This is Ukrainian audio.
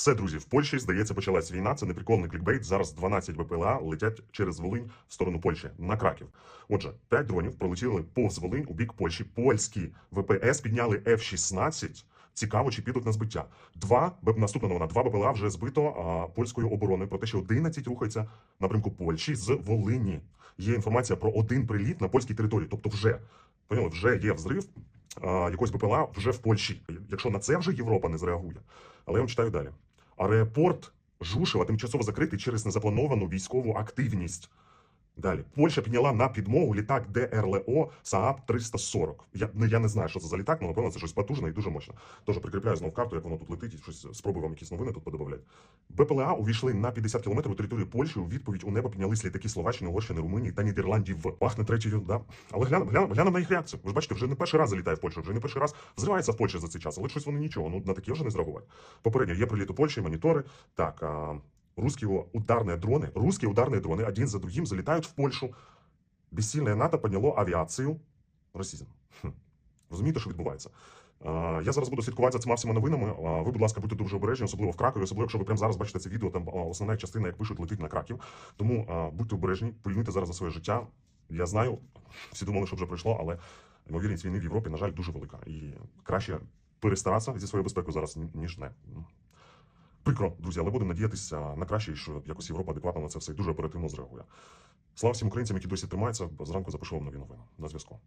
Все, друзі, в Польщі, здається, почалась війна. Це не прикольний клікбейт. Зараз 12 БПЛА летять через Волинь в сторону Польщі на Краків. Отже, 5 дронів пролетіли повз Волинь у бік Польщі. Польські ВПС підняли F-16. Цікаво, чи підуть на збиття. Два наступна новина. Два БПЛА вже збито а, польською обороною про те, що 11 рухається напрямку Польщі з Волині. Є інформація про один приліт на польській території, тобто вже поняли, вже є взрив а, якогось БПЛА вже в Польщі. Якщо на це вже Європа не зреагує. Але я вам читаю далі. Аеропорт Жушева тимчасово закритий через незаплановану військову активність. Далі Польща підняла на підмогу літак ДРЛО СААП 340. Я, ну, я не знаю, що це за літак, але напевно це щось потужне і дуже мощне. Тож прикріпляю знову карту, як воно тут летить, і щось спробую вам якісь новини тут подобавляти. БПЛА увійшли на 50 кілометрів у територію Польщі. У відповідь у небо піднялись літаки Словаччини, Угорщини, Румунії та Нідерландів. Пахне третьою, да. Але глянь, глянь, глянь на їх реакцію. Ви ж бачите, вже не перший раз залітає в Польщу, вже не перший раз взривається в Польщі за цей час, але щось вони нічого. Ну на таке вже не зреагувати. Попередньо є приліт у Польщі, монітори. Так, а, русские ударные дроны, русские ударные дроны один за другим залетают в Польщу. Бессильне НАТО підняло авіацію. Росізм. Хм. Розумієте, що відбувається? А, Я зараз буду слідкувати за цими всіма новинами. А, Ви, будь ласка, будьте дуже обережні, особливо в Кракові, особливо, якщо ви прямо зараз бачите це відео, там а, основна частина, як пишуть, летить на Краків. Тому а, будьте обережні, полюйте зараз за своє життя. Я знаю, всі думали, що вже пройшло, але ймовірність війни в Європі, на жаль, дуже велика. І краще перестаратися зі своєю безпекою зараз, ні- ніж не. Прикро, друзі, але будемо надіятися на краще, що якось Європа адекватно на це все дуже оперативно зреагує. Слава всім українцям, які досі тримаються. Зранку запишу вам нові новини. На зв'язку.